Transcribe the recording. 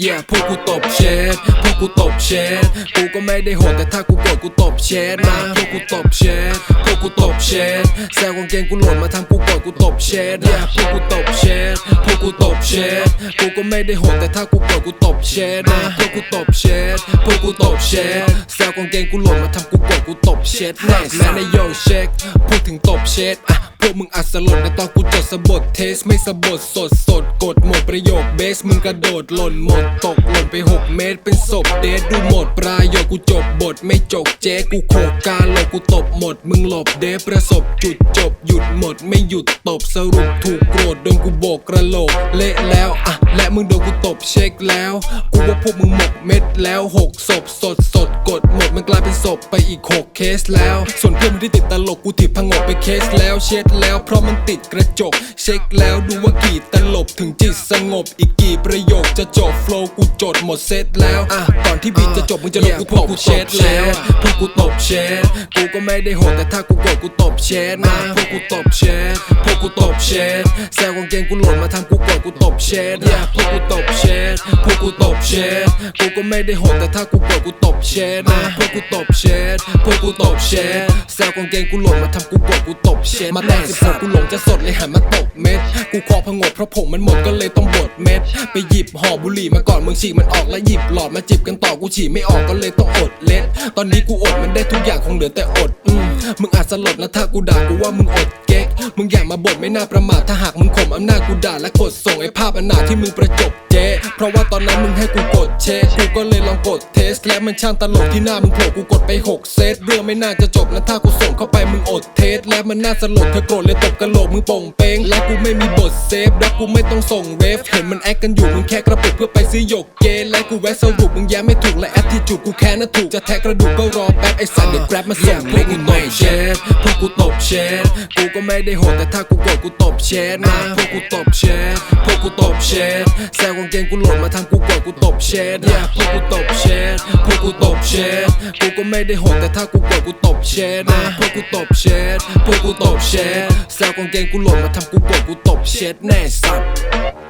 เย่พวกกูตบแชทพวกกูตบแชทกูก็ไม่ได้โหดแต่ถ้ากูโกรธกูตบแชทนะพวกกูตบแชทพวกกูตบแชทแซวกางเกงกูหล่นมาทำกูโกรธกูตบแชทเย่พวกกูตบแชทพวกกูตบแชทกูก็ไม่ได้โหดแต่ถ้ากูโกรธกูตบแชทนะพวกกูตบแชทพวกกูตบแชทแซวกางเกงกูหล่นมาทำกูโกรธกูตบแชทแน่แม่ในโยเช็คพูดถึงตบแชทอะ วกมึงอัดสลดในตอนกูจดสะบดเทสไม่สะบดสดสดกดหมดประโยคเบสมึงกระโดดหล่นหมดตกหล่นไป 6 เมตรเป็นศพเดทดูหมดปลายโยกูจบบทไม่จกเจ๊กูโขกการหลบกูตบหมด มึงหลบเดฟประสบจุดจบหยุดหมดไม่หยุดตบสรุปถูกโกรธโดนกูโบกกระโหลกเละแล้วอะและมึงโดนกูตบเช็คแล้ว กูว่าพวกมึงหมกเม็ดแล้วหกศพสดสดกดหมดมัน ลายเป็นศพไปอีกหกเคสแล้ว ส่วนเพื่อนมึงที่ติดตลกกูถีบพังงกไปเคสแล้วเช็ดแล้ว เพราะมันติดกระจก เช็คแล้วดูว่ากี่ตลบถึงจิตสงบ อีกกี่ประโยคจะจบโฟล์กูจดหมดเซตแล้วอะก่อนที่บีทจะจบมึงจะลงกูพวกกูเช็ดแล้วพวกกูตบเช็ดกูก็ไม่ได้โหดแต่ถ้ากูโกรธกูตบเช็ดนะพวกกูตบเช็ดพวกกูตบเช็ดแซวกางเกงกูหล่นมาทำกูโกรธกูตบเช็ด yeah พวกกูตบเช็ดพวกกูตบเช็ดกูก็ไม่ได้โหดแต่ถ้ากูโกรธกูตบเช็ดนะพวกกูตบเช็ดพวกกูตบเช็ดแซวกางเกงกูหล่นมาทำกูโกรธกูตบเช็ดมาแต่งสิบหกกูหลงจะสดเลยหันมาตบเม็ด กูคอพงกเพราะผมมันหมดก็เลยต้องบดเม็ด ไปหยิบห่อบุหรี่มาก่อนมึงฉีกมันออกแล้วหยิบหลอดมาจิบกันต่อกูฉีกไม่ออกก็เลยต้องอดเล็ด ตอนนี้กูอดมันได้ทุกอย่างคงเหลือแต่อด อืมมึงอาจสลดนะถ้ากูด่ากูว่ามึงอด มึงอย่ามาบ่นไม่น่าประมาทถ้าหากมึงข่มอำนาจกูด่าและกดส่งไอ้ภาพอนาถที่มึงประจบเจ๊เพราะว่าตอนนั้นมึงให้กูกดเช็คกูก็เลยลองกดเทส และมันช่างตลกที่หน้ามึงโผล่กูกดไปหกเซตเรื่องไม่น่าจะจบนะถ้ากูส่งเข้าไปมึงอดเทส และมันน่าสลดเธอโกรธเลยตบกระโหลกมึงโป่งเป้งและกูไม่มีบทเซฟและกูไม่ต้องส่งเรฟเห็นมันแอคกันอยู่มึงแค่กระปุกเพื่อไปซื้อหยกเกและกูแวะสรุปมึงแย้ไม่ถูกและแอททิจูดกูแค่น่ะถูกจะแทะกระดูกก็รอแป๊บไอ้สัตว์เดี๋ยวแกร็บมาส่งพวกกูตบเชดพวกกูตบเชดกูก็ไม่ได้โหดแต่ถ้ากูโกรธกูตบเชดนะพวกกูตบเชดพวกกูตบเชดแซวกางเกงกูหล่นมาทำกูโกรธกูตบเชด yeah พวกกูตบเชดพวกกูตบเชดกูก็ไม่ได้โหดแต่ถ้ากูโกรธกูตบเชดนะพวกกูตบเชดพวกกูตบเชดแซวกางเกงกูหล่นมาทำกูโกรธกูตบเชดแน่สัตว์